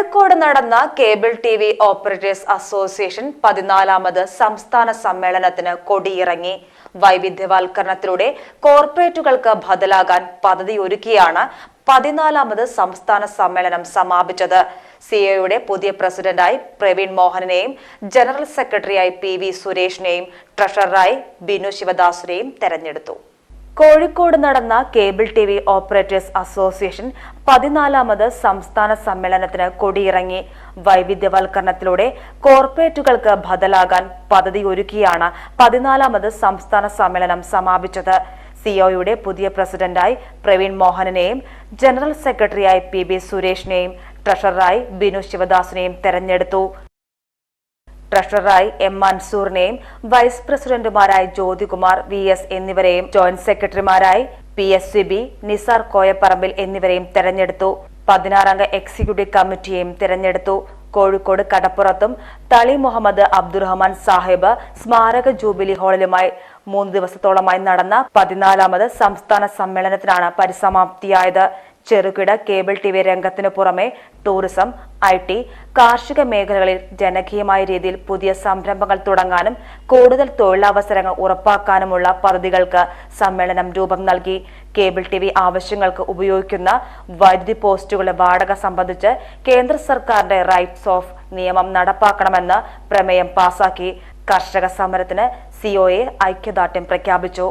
കോഴിക്കോട് നടന്ന cable T V operators association പതിനാലാമത് സംസ്ഥാന സമ്മേളനത്തിന് കൊടിയിറങ്ങി. വൈവിധ്യവൽക്കരണത്തിലൂടെ കോർപ്പറേറ്റുകൾക്ക് ബദലാകാൻ പദ്ധതിയൊരുക്കിയാണ് പതിനാലാമത് സംസ്ഥാന സമ്മേളനം സമാപിച്ചത്. സിഒയുടെ പുതിയ പ്രസിഡന്റായി പ്രവീൺ മോഹനെയും ജനറൽ സെക്രട്ടറിയായി പി വി സുരേഷിനെയും ട്രഷററായി ബിനു ശിവദാസിനെയും തെരഞ്ഞെടുത്തു. കോഴിക്കോട് നടന്ന cable T V operators association പതിനാലാമത് സംസ്ഥാന സമ്മേളനത്തിന് കൊടിയിറങ്ങി. വൈവിധ്യവൽക്കരണത്തിലൂടെ കോർപ്പറേറ്റുകൾക്ക് ബദലാകാൻ പദ്ധതി ഒരുക്കിയാണ് പതിനാലാമത് സംസ്ഥാന സമ്മേളനം സമാപിച്ചത്. സിഒയുടെ പുതിയ പ്രസിഡന്റായി പ്രവീൺ മോഹനനെയും ജനറൽ സെക്രട്ടറിയായി പി ബി സുരേഷിനെയും ട്രഷററായി ബിനു ശിവദാസിനെയും തെരഞ്ഞെടുത്തു. ട്രഷററായി എം മൻസൂറിനെയും വൈസ് പ്രസിഡന്റുമാരായി ജ്യോതികുമാർ വി എസ് എന്നിവരെയും ജോയിന്റ് സെക്രട്ടറിമാരായി പി എസ് സിബി നിസാർ കോയപ്പറമ്പിൽ എന്നിവരെയും തെരഞ്ഞെടുത്തു. പതിനാറംഗ എക്സിക്യൂട്ടീവ് കമ്മിറ്റിയെയും തെരഞ്ഞെടുത്തു. കോഴിക്കോട് കടപ്പുറത്തും തളി മുഹമ്മദ് അബ്ദുറഹ്മാൻ സാഹിബ് സ്മാരക ജൂബിലി ഹാളിലുമായി മൂന്ന് ദിവസത്തോളമായി നടന്ന പതിനാലാമത് സംസ്ഥാന സമ്മേളനത്തിനാണ് പരിസമാപ്തിയായത്. ചെറുകിട കേബിൾ ടി വി രംഗത്തിനു പുറമെ ടൂറിസം ഐ ടി കാർഷിക മേഖലകളിൽ ജനകീയമായ രീതിയിൽ പുതിയ സംരംഭങ്ങൾ തുടങ്ങാനും കൂടുതൽ തൊഴിലവസരങ്ങൾ ഉറപ്പാക്കാനുമുള്ള പദ്ധതികൾക്ക് സമ്മേളനം രൂപം നൽകി. കേബിൾ ടി വി ആവശ്യങ്ങൾക്ക് ഉപയോഗിക്കുന്ന വൈദ്യുതി പോസ്റ്റുകളുടെ വാടക സംബന്ധിച്ച് കേന്ദ്ര സർക്കാരിന്റെ റൈറ്റ്സ് ഓഫ് നിയമം നടപ്പാക്കണമെന്ന് പ്രമേയം പാസാക്കി. കർഷക സമരത്തിന് സിഒഎ ഐക്യദാർഢ്യം പ്രഖ്യാപിച്ചു.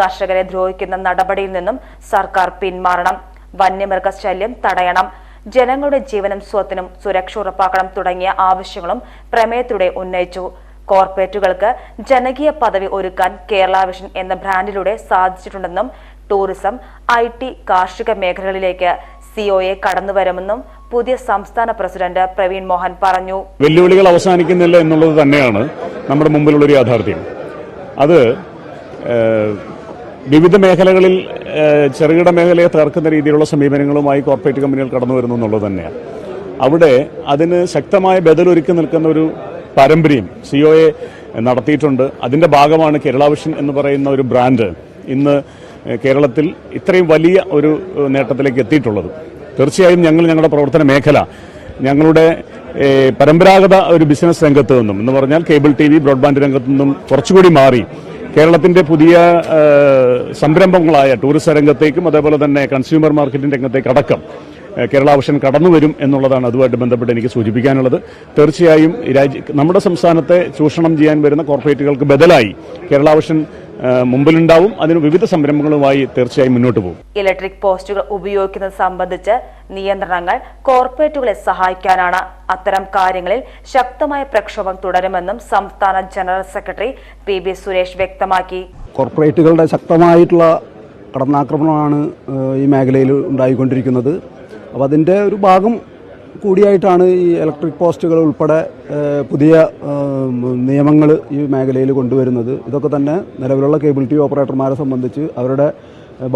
കർഷകരെ ദ്രോഹിക്കുന്ന നടപടിയിൽ നിന്നും സർക്കാർ പിന്മാറണം. വന്യമൃഗശല്യം തടയണം ജനങ്ങളുടെ ജീവനും സ്വത്തിനും സുരക്ഷ ഉറപ്പാക്കണം തുടങ്ങിയ ആവശ്യങ്ങളും പ്രമേയത്തിലൂടെ ഉന്നയിച്ചു. കോർപ്പറേറ്റുകൾക്ക് ജനകീയ പദവി ഒരുക്കാൻ കേരള വിഷൻ എന്ന ബ്രാൻഡിലൂടെ സാധിച്ചിട്ടുണ്ടെന്നും ടൂറിസം ഐ ടി കാർഷിക മേഖലകളിലേക്ക് സിഒഎ കടന്നുവരുമെന്നും പുതിയ സംസ്ഥാന പ്രസിഡന്റ് പ്രവീൺ മോഹൻ പറഞ്ഞു. വെല്ലുവിളികൾ അവസാനിക്കുന്നില്ല എന്നുള്ളത് തന്നെയാണ് നമ്മുടെ മുമ്പിലുള്ളൊരു യാഥാർത്ഥ്യം. അത് വിവിധ മേഖലകളിൽ ചെറുകിട മേഖലയെ തകർക്കുന്ന രീതിയിലുള്ള സമീപനങ്ങളുമായി കോർപ്പറേറ്റ് കമ്പനികൾ കടന്നു വരുന്നു എന്നുള്ളത് തന്നെയാണ്. അവിടെ അതിന് ശക്തമായ ബദലൊരുക്കി നിൽക്കുന്ന ഒരു പാരമ്പര്യം എ നടത്തിയിട്ടുണ്ട്. അതിന്റെ ഭാഗമാണ് കേരള വിഷൻ എന്ന് പറയുന്ന ഒരു ബ്രാൻഡ് ഇന്ന് കേരളത്തിൽ ഇത്രയും വലിയ ഒരു നേട്ടത്തിലേക്ക് എത്തിയിട്ടുള്ളത്. തീർച്ചയായും ഞങ്ങൾ ഞങ്ങളുടെ പ്രവർത്തന മേഖല ഞങ്ങളുടെ പരമ്പരാഗത ഒരു ബിസിനസ് രംഗത്ത് നിന്നും എന്ന് പറഞ്ഞാൽ കേബിൾ ടി വി ബ്രോഡ്ബാൻഡ് രംഗത്തു നിന്നും കുറച്ചുകൂടി മാറി കേരളത്തിന്റെ പുതിയ സംരംഭങ്ങളായ ടൂറിസം രംഗത്തേക്കും അതേപോലെ തന്നെ കൺസ്യൂമർ മാർക്കറ്റിംഗ് രംഗത്തേക്ക് അടക്കം കേരള വിഷൻ കടന്നു വരും എന്നുള്ളതാണ് അതുമായിട്ട് ബന്ധപ്പെട്ട് എനിക്ക് സൂചിപ്പിക്കാനുള്ളത്. തീർച്ചയായും നമ്മുടെ സംസ്ഥാനത്തെ ചൂഷണം ചെയ്യാൻ വരുന്ന കോർപ്പറേറ്റുകൾക്ക് ബദലായി കേരള ഏഹ്, മുമ്പിലുണ്ടാവും. അതിന് വിവിധ സംരംഭങ്ങളുമായി തീർച്ചയായും മുന്നോട്ട് പോകും. ഇലക്ട്രിക് പോസ്റ്റുകൾ ഉപയോഗിക്കുന്നത് സംബന്ധിച്ച് നിയന്ത്രണങ്ങൾ കോർപ്പറേറ്റുകളെ സഹായിക്കാനാണ് അത്തരം കാര്യങ്ങളിൽ ശക്തമായ പ്രക്ഷോഭം തുടരുമെന്നും സംസ്ഥാന general secretary P B Suresh വ്യക്തമാക്കി. കോർപ്പറേറ്റുകളുടെ ശക്തമായിട്ടുള്ള കടന്നാക്രമണമാണ് ഈ മേഖലയിൽ ഉണ്ടായിക്കൊണ്ടിരിക്കുന്നത്. അപ്പോൾ അതിന്റെ ഒരു ഭാഗം കൂടിയായിട്ടാണ് ഈ ഇലക്ട്രിക് പോസ്റ്റുകൾ ഉൾപ്പെടെ പുതിയ നിയമങ്ങൾ ഈ മേഖലയിൽ കൊണ്ടുവരുന്നത്. ഇതൊക്കെ തന്നെ നിലവിലുള്ള കേബിൾ ടി ഓപ്പറേറ്റർമാരെ സംബന്ധിച്ച് അവരുടെ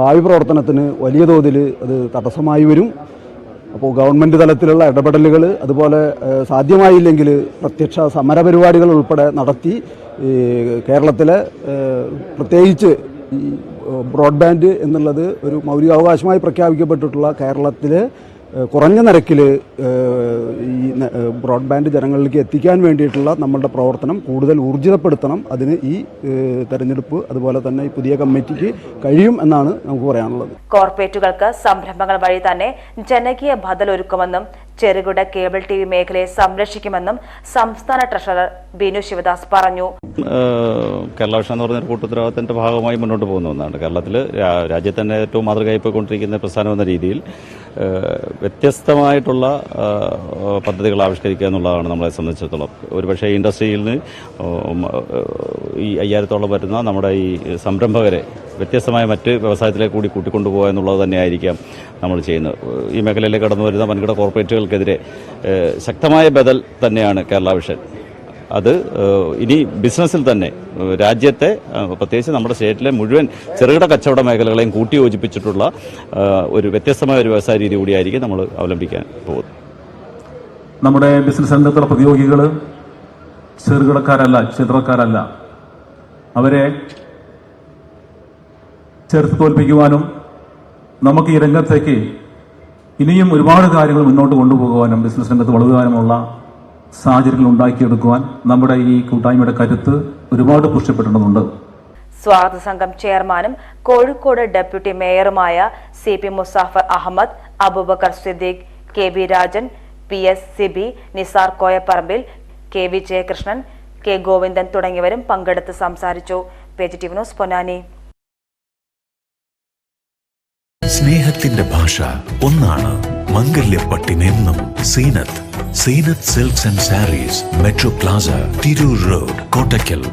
ഭാവി പ്രവർത്തനത്തിന് വലിയ തോതിൽ അത് തടസ്സമായി വരും. അപ്പോൾ ഗവൺമെന്റ് തലത്തിലുള്ള ഇടപെടലുകൾ അതുപോലെ സാധ്യമായില്ലെങ്കിൽ പ്രത്യക്ഷ സമരപരിപാടികൾ ഉൾപ്പെടെ നടത്തി ഈ കേരളത്തിലെ പ്രത്യേകിച്ച് ഈ ബ്രോഡ്ബാൻഡ് എന്നുള്ളത് ഒരു മൗലികാവകാശമായി പ്രഖ്യാപിക്കപ്പെട്ടിട്ടുള്ള കേരളത്തിലെ കുറഞ്ഞ നിരക്കിൽ ഈ ബ്രോഡ്ബാൻഡ് ജനങ്ങളിലേക്ക് എത്തിക്കാൻ വേണ്ടിയിട്ടുള്ള നമ്മളുടെ പ്രവർത്തനം കൂടുതൽ ഊർജിതപ്പെടുത്തണം. അതിന് ഈ തെരഞ്ഞെടുപ്പ് അതുപോലെ തന്നെ ഈ പുതിയ കമ്മിറ്റിക്ക് കഴിയും എന്നാണ് നമുക്ക് പറയാനുള്ളത്. കോർപ്പറേറ്റുകൾക്ക് സംരംഭങ്ങൾ വഴി തന്നെ ജനകീയ ബദൽ ഒരുക്കുമെന്നും ചെറുകിട കേബിൾ ടി വി മേഖലയെ സംരക്ഷിക്കുമെന്നും സംസ്ഥാന ട്രഷറർ ബിനു ശിവദാസ് പറഞ്ഞു. ഏഹ് കേരള വിഷൻ എന്ന് പറഞ്ഞ കൂട്ടുത്തരവാദിത്തത്തിന്റെ ഭാഗമായി മുന്നോട്ട് പോകുന്ന ഒന്നാണ്. കേരളത്തിൽ രാജ്യത്ത് തന്നെ ഏറ്റവും മാതൃകയായി പോയിക്കൊണ്ടിരിക്കുന്ന പ്രസ്ഥാനം എന്ന രീതിയിൽ വ്യത്യസ്തമായിട്ടുള്ള പദ്ധതികൾ ആവിഷ്കരിക്കുക എന്നുള്ളതാണ് നമ്മളെ സംബന്ധിച്ചിടത്തോളം. ഒരുപക്ഷെ ഇൻഡസ്ട്രിയിൽ നിന്ന് ഈ അയ്യായിരത്തോളം വരുന്ന നമ്മുടെ ഈ സംരംഭകരെ വ്യത്യസ്തമായ മറ്റ് വ്യവസായത്തിലേക്ക് കൂടി കൂട്ടിക്കൊണ്ടുപോകുക എന്നുള്ളത് തന്നെയായിരിക്കാം നമ്മൾ ചെയ്യുന്നത്. ഈ മേഖലയിലേക്ക് കടന്നു വരുന്ന വൻകിട കോർപ്പറേറ്റുകൾക്കെതിരെ ശക്തമായ ബദൽ തന്നെയാണ് കേരള വിഷൻ അത് ഇനി ബിസിനസ്സിൽ തന്നെ രാജ്യത്തെ പ്രത്യേകിച്ച് നമ്മുടെ സ്റ്റേറ്റിലെ മുഴുവൻ ചെറുകിട കച്ചവട മേഖലകളെയും കൂട്ടി യോജിപ്പിച്ചിട്ടുള്ള ഒരു വ്യത്യസ്തമായ ഒരു വ്യവസായ രീതി കൂടിയായിരിക്കും നമ്മൾ അവലംബിക്കാൻ പോകുന്നത്. നമ്മുടെ ബിസിനസ് രംഗത്തുള്ള പ്രതിയോഗികൾ ചെറുകിടക്കാരല്ല ചിത്രക്കാരല്ല അവരെ ചേർത്ത് തോൽപ്പിക്കുവാനും നമുക്ക് ഈ രംഗത്തേക്ക് ഇനിയും ഒരുപാട് കാര്യങ്ങൾ മുന്നോട്ട് കൊണ്ടുപോകുവാനും ബിസിനസ് രംഗത്ത് വളരുവാനുമുള്ള സാഹചര്യങ്ങൾ ഉണ്ടാക്കിയെടുക്കുവാൻ നമ്മുടെ ഈ കൂട്ടായ്മയുടെ കരുത്ത് ഒരുപാട് പുഷ്ടിപ്പെടേണ്ടതുണ്ട് സ്വാഗത സംഘം ചെയർമാനും Kozhikode deputy മേയറുമായ C P Musafar Ahammed Abubakar Siddique K V Rajan P S Sibi Nisar Koyapparambil K V Jayakrishnan K Govindan തുടങ്ങിയവരും പങ്കെടുത്ത് സംസാരിച്ചു. Page T news Ponnani. സ്നേഹത്തിന്റെ ഭാഷ ഒന്നാണ് മംഗല്യപ്പട്ടിനെന്നും Seenath. Seenath silks and sarees metro plaza Tirur road Kottakkal.